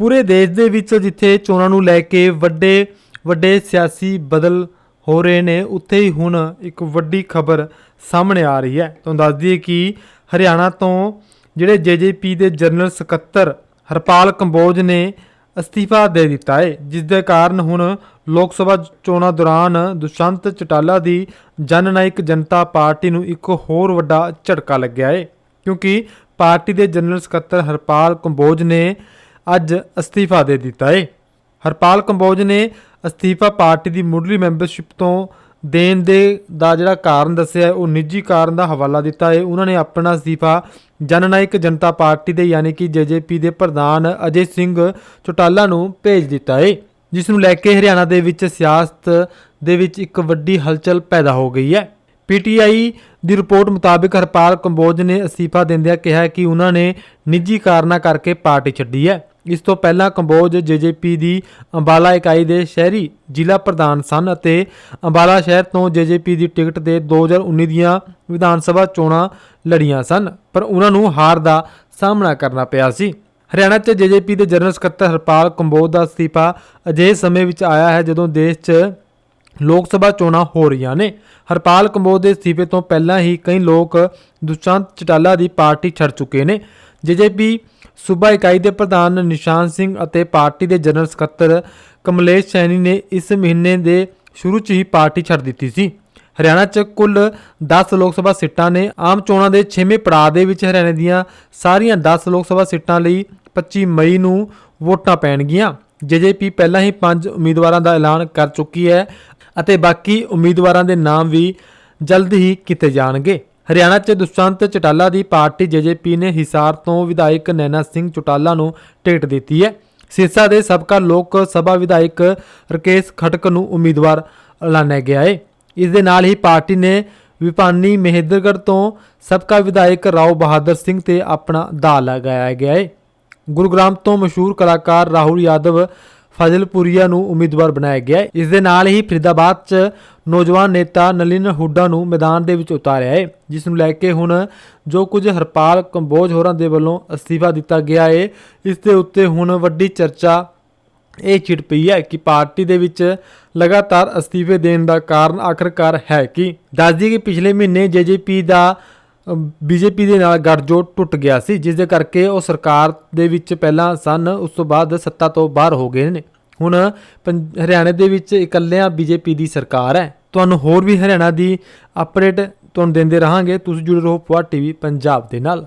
ਪੂਰੇ ਦੇਸ਼ ਦੇ ਵਿੱਚ ਜਿੱਥੇ ਚੋਣਾਂ ਨੂੰ ਲੈ ਕੇ ਵੱਡੇ ਵੱਡੇ ਸਿਆਸੀ ਬਦਲ ਹੋ ਰਹੇ ਨੇ, ਉੱਥੇ ਹੀ ਹੁਣ ਇੱਕ ਵੱਡੀ ਖਬਰ ਸਾਹਮਣੇ ਆ ਰਹੀ ਹੈ। ਤੁਹਾਨੂੰ ਦੱਸ ਦਈਏ ਕਿ ਹਰਿਆਣਾ ਤੋਂ ਜਿਹੜੇ ਜੇਜੇਪੀ ਦੇ ਜਨਰਲ ਸਕੱਤਰ ਹਰਪਾਲ ਕੰਬੋਜ ਨੇ ਅਸਤੀਫਾ ਦੇ ਦਿੱਤਾ ਹੈ, ਜਿਸ ਦੇ ਕਾਰਨ ਹੁਣ ਲੋਕ ਸਭਾ ਚੋਣਾਂ ਦੌਰਾਨ ਦੁਸ਼ੰਤ ਚਟਾਲਾ ਦੀ ਜਨਨਾਇਕ ਜਨਤਾ ਪਾਰਟੀ ਨੂੰ ਇੱਕ ਹੋਰ ਵੱਡਾ ਝਟਕਾ ਲੱਗਿਆ ਹੈ। ਕਿਉਂਕਿ ਪਾਰਟੀ ਦੇ ਜਨਰਲ ਸਕੱਤਰ ਹਰਪਾਲ ਕੰਬੋਜ ਨੇ ਅੱਜ ਅਸਤੀਫਾ ਦੇ ਦਿੱਤਾ ਹੈ ਹਰਪਾਲ ਕੰਬੋਜ ਨੇ ਅਸਤੀਫਾ ਪਾਰਟੀ ਦੀ ਮੁੱਢਲੀ ਮੈਂਬਰਸ਼ਿਪ ਤੋਂ ਦੇਣ ਦੇ ਦਾ ਜਿਹੜਾ ਕਾਰਨ ਦੱਸਿਆ, ਉਹ ਨਿੱਜੀ ਕਾਰਨ ਦਾ ਹਵਾਲਾ ਦਿੱਤਾ ਹੈ ਉਹਨਾਂ ਨੇ ਆਪਣਾ ਅਸਤੀਫਾ ਜਨਨਾਇਕ ਜਨਤਾ ਪਾਰਟੀ ਦੇ ਯਾਨੀ ਕਿ ਜੇਜੇਪੀ ਦੇ ਪ੍ਰਧਾਨ ਅਜੇ ਸਿੰਘ ਚੋਟਾਲਾ ਨੂੰ ਭੇਜ ਦਿੱਤਾ ਹੈ ਜਿਸ ਨੂੰ ਲੈ ਕੇ ਹਰਿਆਣਾ ਦੇ ਵਿੱਚ ਸਿਆਸਤ ਦੇ ਵਿੱਚ ਇੱਕ ਵੱਡੀ ਹਲਚਲ ਪੈਦਾ ਹੋ ਗਈ ਹੈ। ਪੀਟੀਆਈ ਦੀ ਰਿਪੋਰਟ ਮੁਤਾਬਕ ਹਰਪਾਲ ਕੰਬੋਜ ਨੇ ਅਸਤੀਫਾ ਦਿੰਦਿਆਂ ਕਿਹਾ ਕਿ ਉਹਨਾਂ ਨੇ ਨਿੱਜੀ ਕਾਰਨਾਂ ਕਰਕੇ ਪਾਰਟੀ ਛੱਡੀ ਹੈ। ਇਸ ਤੋਂ ਪਹਿਲਾਂ ਕੰਬੋਜ ਜੇਜੇਪੀ ਦੀ ਅੰਬਾਲਾ ਇਕਾਈ ਦੇ ਸ਼ਹਿਰੀ ਜ਼ਿਲ੍ਹਾ ਪ੍ਰਧਾਨ ਸਨ ਅਤੇ ਅੰਬਾਲਾ ਸ਼ਹਿਰ ਤੋਂ ਜੇਜੇਪੀ ਦੀ ਟਿਕਟ ਦੇ 2019 ਦੀਆਂ ਵਿਧਾਨ ਸਭਾ ਚੋਣਾਂ ਲੜੀਆਂ ਸਨ, ਪਰ ਉਹਨਾਂ ਨੂੰ ਹਾਰ ਦਾ ਸਾਹਮਣਾ ਕਰਨਾ ਪਿਆ ਸੀ। ਹਰਿਆਣਾ 'ਚ ਜੇਜੇਪੀ ਦੇ ਜਨਰਲ ਸਕੱਤਰ ਹਰਪਾਲ ਕੰਬੋਜ ਦਾ ਅਸਤੀਫਾ ਅਜਿਹੇ ਸਮੇਂ ਵਿੱਚ ਆਇਆ ਹੈ ਜਦੋਂ ਦੇਸ਼ 'ਚ ਲੋਕ ਸਭਾ ਚੋਣਾਂ ਹੋ ਰਹੀਆਂ ਨੇ। ਹਰਪਾਲ ਕੰਬੋਜ ਦੇ ਅਸਤੀਫੇ ਤੋਂ ਪਹਿਲਾਂ ਹੀ ਕਈ ਲੋਕ ਦੁਸ਼ਾਂਤ ਚਟਾਲਾ ਦੀ ਪਾਰਟੀ ਛੱਡ ਚੁੱਕੇ ਨੇ। ਜੇਜੇਪੀ ਸੂਬਾ ਇਕਾਈ ਦੇ ਪ੍ਰਧਾਨ ਨਿਸ਼ਾਨ ਸਿੰਘ ਅਤੇ ਪਾਰਟੀ ਦੇ ਜਨਰਲ ਸਕੱਤਰ ਕਮਲੇਸ਼ ਸੈਣੀ ਨੇ ਇਸ ਮਹੀਨੇ ਦੇ ਸ਼ੁਰੂ 'ਚ ਹੀ ਪਾਰਟੀ ਛੱਡ ਦਿੱਤੀ ਸੀ। ਹਰਿਆਣਾ 'ਚ ਕੁੱਲ 10 ਲੋਕ ਸਭਾ ਸੀਟਾਂ ਨੇ। ਆਮ ਚੋਣਾਂ ਦੇ 6ਵੇਂ ਪੜਾਅ ਦੇ ਵਿੱਚ ਹਰਿਆਣੇ ਦੀਆਂ ਸਾਰੀਆਂ 10 ਲੋਕ ਸਭਾ ਸੀਟਾਂ ਲਈ 25 ਮਈ ਨੂੰ ਵੋਟਾਂ ਪੈਣਗੀਆਂ। ਜੇਜੇਪੀ ਪਹਿਲਾਂ ਹੀ 5 ਉਮੀਦਵਾਰਾਂ ਦਾ ਐਲਾਨ ਕਰ ਚੁੱਕੀ ਹੈ ਅਤੇ ਬਾਕੀ ਉਮੀਦਵਾਰਾਂ ਦੇ ਨਾਮ ਵੀ ਜਲਦ ਹੀ ਕੀਤੇ ਜਾਣਗੇ। ਹਰਿਆਣਾ 'ਚ ਦੁਸ਼ੰਤ ਚਟਾਲਾ ਦੀ ਪਾਰਟੀ ਜੇਜੇਪੀ ਨੇ ਹਿਸਾਰ ਤੋਂ ਵਿਧਾਇਕ ਨੈਨਾ ਸਿੰਘ ਚਟਾਲਾ ਨੂੰ ਟਿਕਟ ਦਿੱਤੀ ਹੈ। ਸਿਰਸਾ ਦੇ ਸਾਬਕਾ ਲੋਕ ਸਭਾ ਵਿਧਾਇਕ ਰਕੇਸ਼ ਖਟਕ ਨੂੰ ਉਮੀਦਵਾਰ ਐਲਾਨਿਆ ਗਿਆ ਹੈ। ਇਸ ਦੇ ਨਾਲ ਹੀ ਪਾਰਟੀ ਨੇ ਵਿਪਾਨੀ ਮਹੇਂਦਰਗੜ੍ਹ ਤੋਂ ਸਾਬਕਾ ਵਿਧਾਇਕ ਰਾਓ ਬਹਾਦਰ ਸਿੰਘ ਤੇ ਆਪਣਾ ਦਾਅ ਲਗਾਇਆ ਗਿਆ ਹੈ। ਗੁਰੂਗ੍ਰਾਮ ਤੋਂ ਮਸ਼ਹੂਰ ਕਲਾਕਾਰ ਰਾਹੁਲ ਯਾਦਵ ਫਜ਼ਲਪੁਰੀਆ ਨੂੰ ਉਮੀਦਵਾਰ ਬਣਾਇਆ ਗਿਆ ਹੈ। ਇਸ ਦੇ ਨਾਲ ਹੀ ਫਰੀਦਾਬਾਦ 'ਚ ਨੌਜਵਾਨ ਨੇਤਾ ਨਲਿਨ ਹੁੱਡਾ ਨੂੰ ਮੈਦਾਨ ਦੇ ਵਿੱਚ ਉਤਾਰਿਆ ਹੈ, ਜਿਸ ਨੂੰ ਲੈ ਕੇ ਹੁਣ ਜੋ ਕੁਝ ਹਰਪਾਲ ਕੰਬੋਜ ਹੋਰਾਂ ਦੇ ਵੱਲੋਂ ਅਸਤੀਫਾ ਦਿੱਤਾ ਗਿਆ ਹੈ, ਇਸ ਦੇ ਉੱਤੇ ਹੁਣ ਵੱਡੀ ਚਰਚਾ ਇਹ ਛਿੜ ਪਈ ਹੈ ਕਿ ਪਾਰਟੀ ਦੇ ਵਿੱਚ ਲਗਾਤਾਰ ਅਸਤੀਫੇ ਦੇਣ ਦਾ ਕਾਰਨ ਆਖਰਕਾਰ ਹੈ ਕਿ? ਦੱਸਦੀ ਕਿ ਪਿਛਲੇ ਮਹੀਨੇ ਜੇਜੇਪੀ ਦਾ ਬੀਜੇਪੀ ਦੇ ਨਾਲ ਗੱਠਜੋੜ ਟੁੱਟ ਗਿਆ ਸੀ, ਜਿਸ ਦੇ ਕਰਕੇ ਉਹ ਸਰਕਾਰ ਦੇ ਵਿੱਚ ਪਹਿਲਾਂ ਸਨ, ਉਸ ਤੋਂ ਬਾਅਦ ਸੱਤਾ ਤੋਂ ਬਾਹਰ ਹੋ ਗਏ ਨੇ। ਹੁਣ ਪੰ- ਹਰਿਆਣਾ ਦੇ ਵਿੱਚ ਇਕੱਲਿਆਂ ਬੀਜੇਪੀ ਦੀ ਸਰਕਾਰ ਹੈ। ਤੁਹਾਨੂੰ ਹੋਰ ਵੀ ਹਰਿਆਣਾ ਦੀ ਅਪਡੇਟ ਤੁਹਾਨੂੰ ਦਿੰਦੇ ਰਹਾਂਗੇ। ਤੁਸੀਂ ਜੁੜੇ ਰਹੋ ਪੁਆ ਟੀਵੀ ਪੰਜਾਬ ਦੇ ਨਾਲ।